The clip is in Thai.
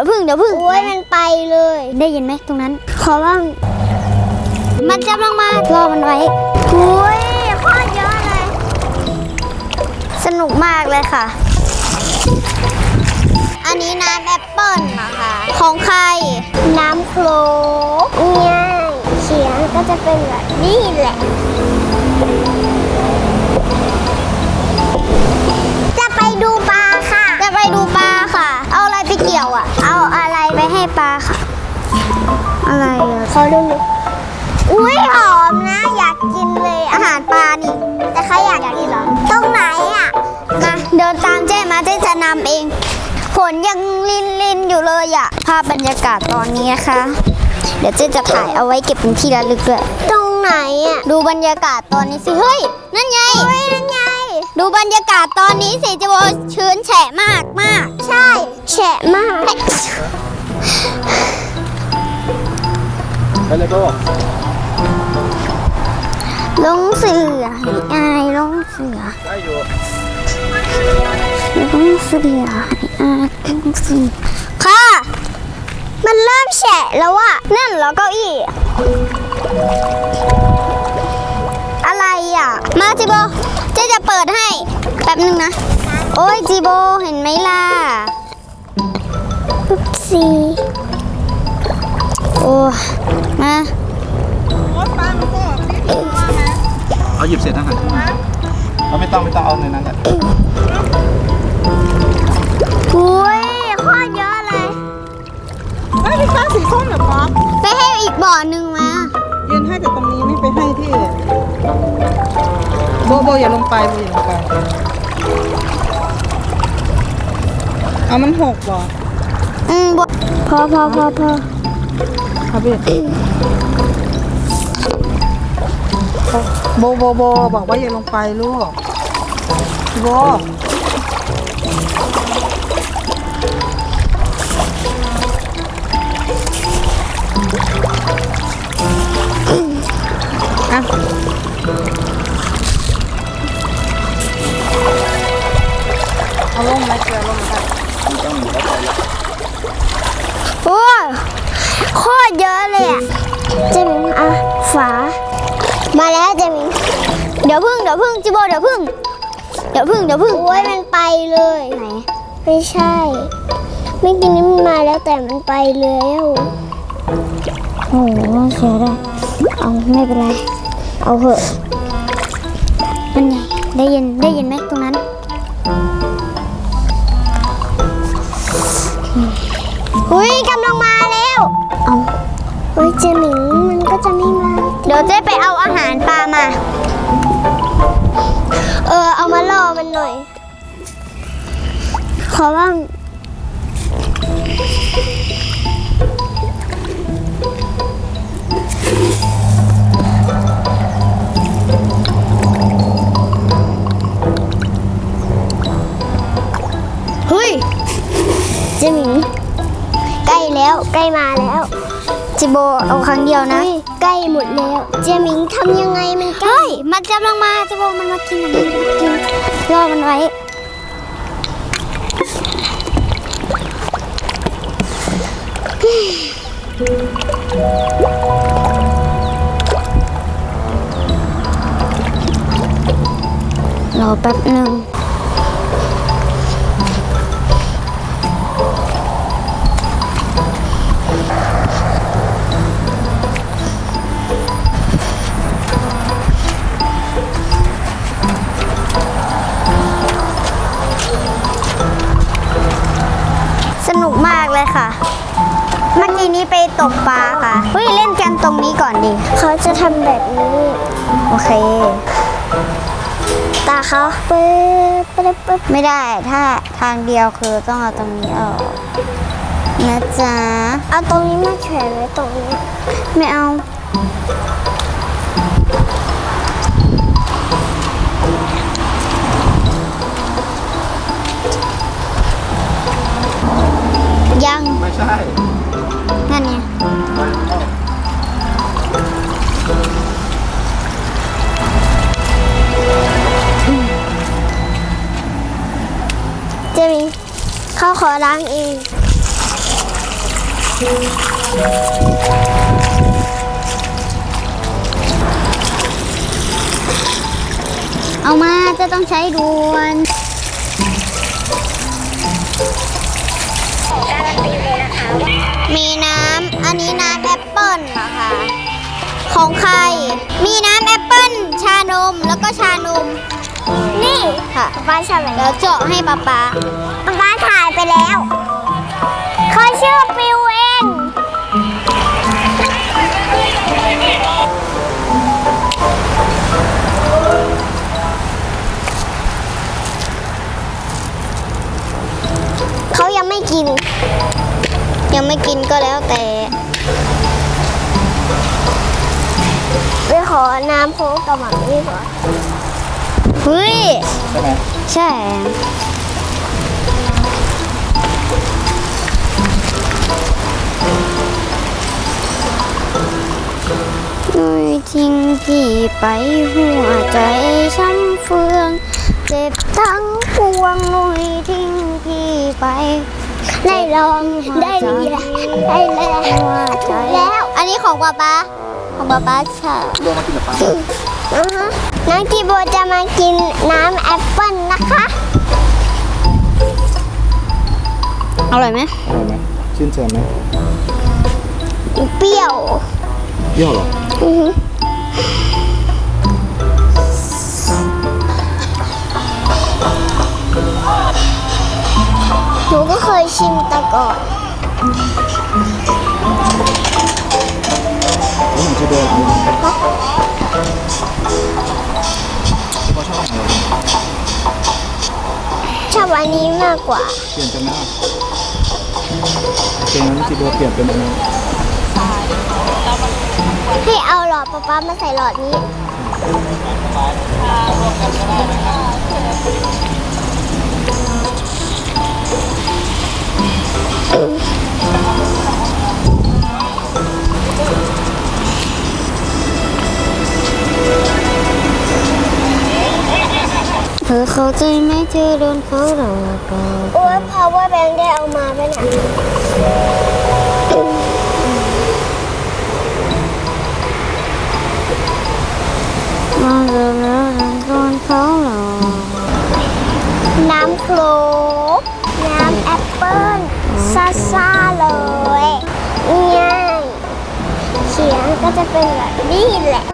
ยวพึ่งเดี๋ยวพึ่งโอ้ยมันไปเลย ได้ยินไหมตรงนั้น ขอบ้างมันจะลงมารอมันไว้โอ้ยโคตรเยอะเลย สนุกมากเลยค่ะ อันนี้น้ำแอปเปิ้ลนะคะ ของใคร น้ำโคลกเนี่ยเสียงก็จะเป็นแบบนี้แหละจะ ให้ปลาค่ะ อะไรอะขอดูหน่อยอุ้ยหอมนะ อยากกินเลยอะอาหารปลานี่ แต่ใครอยากกินเหรอตรงไหนอะ มาเดินตามเจ๊มาเจ๊จะนำเอง ฝนยังลินลินๆอยู่เลยอะภาพบรรยากาศตอนนี้นะคะ เดี๋ยวเจ๊จะถ่ายเอาไว้เก็บเป็นที่ระลึกด้วย ตรงไหนอะ ดูบรรยากาศตอนนี้สิ เฮ้ย นั่นไง เฮ้ยนั่นไง ดูบรรยากาศตอนนี้สิเจะบอกว่าชื้นแฉะมากมาก ใช่ แฉะมาก ไปเลยโบลงเสือให้อายลงเสือได้อยู่ลงเสือให้อายลงเสือค่ะ มันเริ่มแฉะแล้วอะนั่นเหรอเก้าอี้อะไรอะ มาจิโบเจ๊จะเปิดให้แป๊บนึงนะ โอ้ยจิโบเห็นไหมล่ะ สีโอ้ มาเอาหยิบเศษอาหารขึ้นมาเอาไม่ต้องไม่ต้องเอาในนั้นแหละอุ้ยโคตรเยอะเลยไม่พี่ข้าสีส้มเหรอป๊อปไปให้อีกบ่อหนึ่งมา ยืนให้แต่ตรงนี้ไม่ไปให้ที่อื่นโบโบอย่าลงไปโบอย่าลงไป เอามันหกเหรอ อืมบ่พอพอพอพอครับพี่โบโบโบบอกว่าอย่าลงไปลูกโบ ดี๋ยวพึ่งเดี๋ยวพึ่งจิโบเดี๋ยวพึ่งเดี๋ยวพึ่งเดี๋ยวพึ่งโอ้ยมันไปเลยไหนไม่ใช่ไม่กินนี้มันมาแล้วแต่มันไปแล้วโอ้โหเสียดายเอาไม่เป็นไรเอาเหอะมันไงได้ยินได้ยินไหมตรงนั้นอุ้ยกำลังมาแล้วเอาเฮ้ยเจมิงมันก็จะไม่มา เดี๋ยวเจ๊ไปเอาอาหารป หน่อย ขอบ้างเฮ้ยเจมิงใกล้แล้วใกล้มาแล้วจิโบเอาครั้งเดียวนะเฮ้ยใกล้หมดแล้ว เจมิงทำยังไงมันใกล้เฮ้ยมันจะลงมาจิโบมันมากินมันมากิน รอมันไว้ รอแป๊บหนึ่ง เลยค่ะ เมื่อกี้นี้ไปตกปลาค่ะเฮ้ยเล่นกันตรงนี้ก่อนดิเขาจะทำแบบนี้ โอเค ตาเขาปึ๊บปึ๊บปึ๊บไม่ได้ ถ้าทางเดียวคือต้องเอาตรงนี้ออกนะจ๊ะ เอาตรงนี้มาแขวนไว้ตรงนี้ ไม่เอา ขาขอล้างเอง เอามาจะต้องใช้ด่วนมีน้ำ อันนี้น้ำแอปเปิ้ลเหรอคะ ของใคร มีน้ำแอปเปิ้ล ชานม แล้วก็ชานม นี่ค่ะป้าชอบอะไรแล้วเจาะให้ป๊าป๊าป้าถ่ายไปแล้วเขาชื่อปิวเองเขายังไม่กิน ยังไม่กินก็แล้วแต่ไปขอน้ำโค้กกับหมามี่ก่อน เฮ้ย ใช่ไหมใช่หน่อยทิ้งพี่ไปหัวใจช้ำเฟือง เจ็บทั้งปวงหน่อยทิ้งพี่ไป ได้ลองได้เรียนได้แล้วถูกแล้ว อันนี้ของป๊าป๊าของป๊าป๊าใช่ โดนมากินกับปลา อือฮะ น้องจีโบจะมากินน้ำแอปเปิ้ลนะคะ อร่อยไหมอร่อยไหมชื่นใจไหมเปรี้ยวเปรี้ยวเหรออือฮึหนูก็เคยชิมแต่ก่อนแล้วผมจะโดนอันนี้เขา ชอบอะไรชอบอันนี้มากกว่าเปลี่ยนกันไหมล่ะเป็นนั้นที่โบเปลี่ยนเป็นอันนี้ให้เอาหลอดป๊าป๊ามาใส่หลอดนี้ ใจไหมเธอโดนเขาหลอกหลอกโอ้ย power bank ได้เอามาไปไหนยมาเริ่มแล้วโดนเขาหลอกน้ำโคลกน้ำแอปเปิ้ลซ่าซ่าๆเลยง่ายเสียงก็จะเป็นแบบนี้แหละ